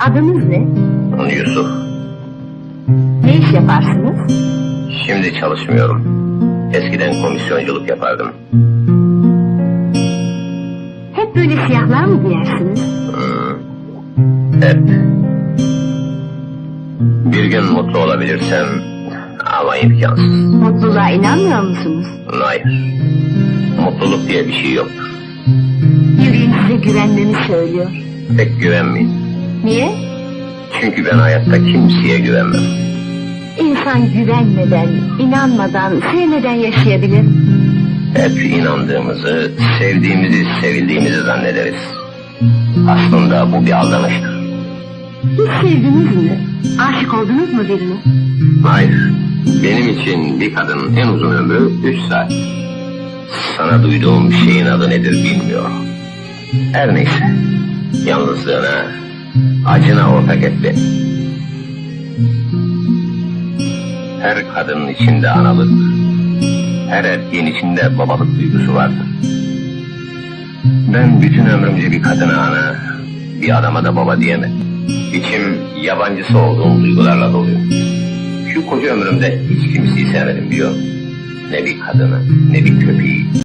Adınız ne? Yusuf. Ne iş yaparsınız? Şimdi çalışmıyorum. Eskiden komisyonculuk yapardım. Hep böyle siyahlar mı giyersiniz? Hmm. Hep. Bir gün mutlu olabilirsem ama imkansız. Mutluluğa inanmıyor musunuz? Hayır. Mutluluk diye bir şey yoktur. Yüreğim size güvenmemi söylüyor. Pek güvenmeyin. Niye? Çünkü ben hayatta kimseye güvenmem. İnsan güvenmeden, inanmadan, sevmeden yaşayabilir. Hep inandığımızı, sevdiğimizi, sevildiğimizi zannederiz. Aslında bu bir aldanıştır. Hiç sevdiniz mi? Aşık oldunuz mu birine? Hayır. Benim için bir kadının en uzun ömrü üç saat. Sana duyduğum şeyin adı nedir bilmiyorum. Her neyse. Yalnızlığına, acına ortak et beni. Her kadının içinde analık, her erkeğin içinde babalık duygusu vardır. Ben bütün ömrümce bir kadına ana, bir adama da baba diyemedim. İçim yabancısı olduğum duygularla doluyor. Şu koca ömrümde hiç kimseyi sevmedim biliyor musun? Ne bir kadını, ne bir köpeği,